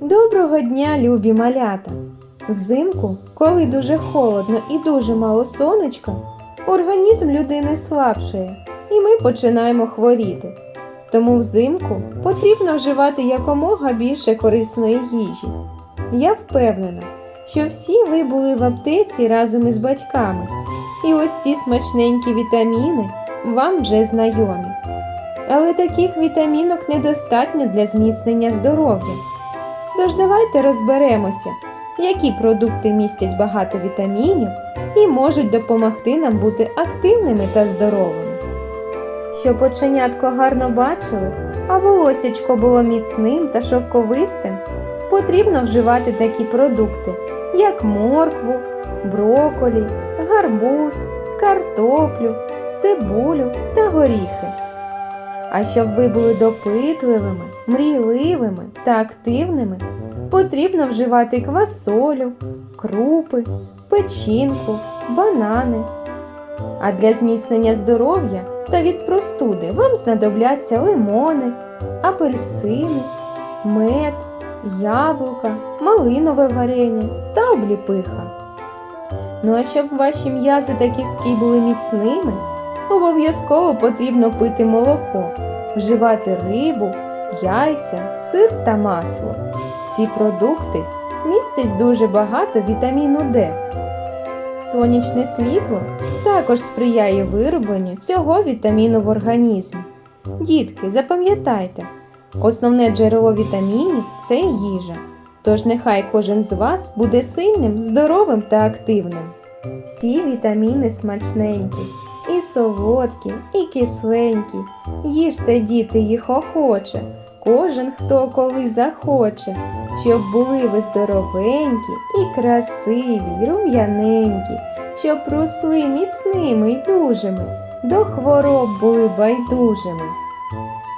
Доброго дня, любі малята! Взимку, коли дуже холодно і дуже мало сонечка, організм людини слабшає, і ми починаємо хворіти. Тому взимку потрібно вживати якомога більше корисної їжі. Я впевнена, що всі ви були в аптеці разом із батьками, і ось ці смачненькі вітаміни вам вже знайомі. Але таких вітамінок недостатньо для зміцнення здоров'я. Тож давайте розберемося, які продукти містять багато вітамінів і можуть допомогти нам бути активними та здоровими. Щоб оченятко гарно бачили, а волосячко було міцним та шовковистим, потрібно вживати такі продукти, як моркву, броколі, гарбуз, картоплю, цибулю та горіхи. А щоб ви були допитливими, мрійливими та активними, потрібно вживати квасолю, крупи, печінку, банани. А для зміцнення здоров'я та від простуди вам знадобляться лимони, апельсини, мед, яблука, малинове варення та обліпиха. Ну а щоб ваші м'язи та кістки були міцними, обов'язково потрібно пити молоко, вживати рибу, яйця, сир та масло. Ці продукти містять дуже багато вітаміну Д. Сонячне світло також сприяє виробленню цього вітаміну в організмі. Дітки, запам'ятайте, основне джерело вітамінів це їжа. Тож нехай кожен з вас буде сильним, здоровим та активним. Всі вітаміни смачненькі, і солодкі, і кисленькі. Їжте, діти, їх охоче, кожен хто коли захоче, щоб були ви здоровенькі і красиві, рум'яненькі, щоб росли міцними й дужими, до хвороб були байдужими.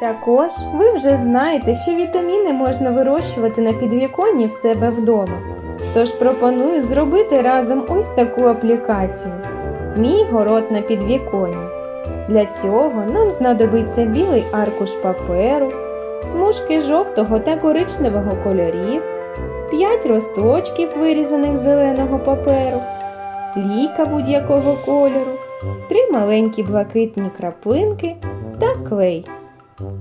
Також ви вже знаєте, що вітаміни можна вирощувати на підвіконні в себе вдома. Тож пропоную зробити разом ось таку аплікацію. Мій город на підвіконні. Для цього нам знадобиться білий аркуш паперу, смужки жовтого та коричневого кольорів, 5 росточків вирізаних зеленого паперу, лійка будь-якого кольору, 3 маленькі блакитні краплинки та клей.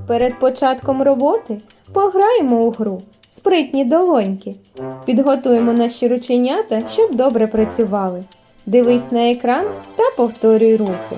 Перед початком роботи пограємо у гру спритні долоньки. Підготуємо наші рученята, щоб добре працювали. Дивись на екран та повторюй рухи.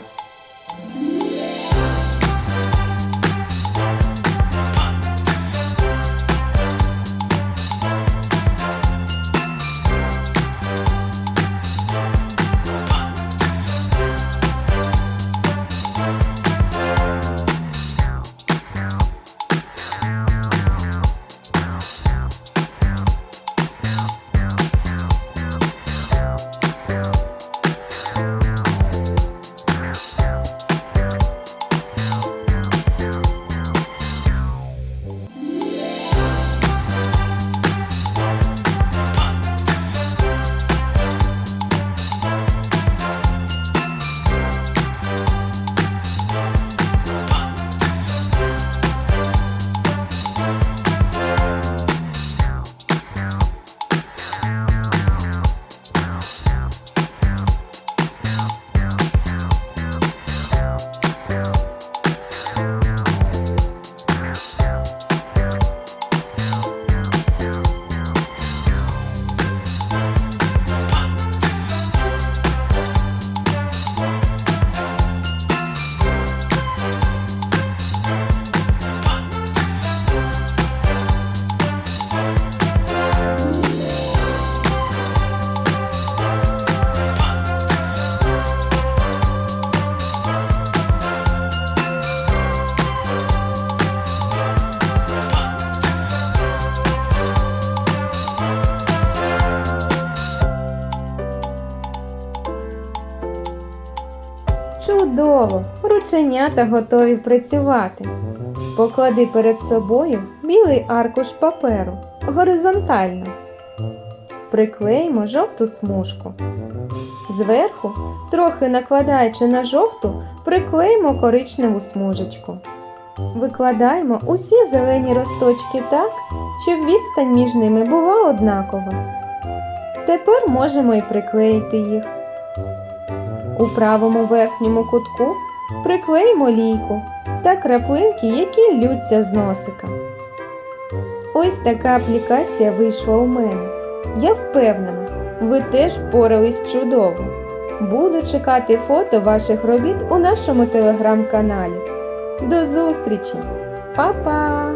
Чудово! Рученята готові працювати. Поклади перед собою білий аркуш паперу горизонтально. Приклеїмо жовту смужку. Зверху, трохи накладаючи на жовту, приклеїмо коричневу смужечку. Викладаємо усі зелені росточки так, щоб відстань між ними була однакова. Тепер можемо і приклеїти їх. У правому верхньому кутку приклеїмо лійку та краплинки, які ллються з носика. Ось така аплікація вийшла у мене. Я впевнена, ви теж впорались чудово. Буду чекати фото ваших робіт у нашому телеграм-каналі. До зустрічі! Па-па!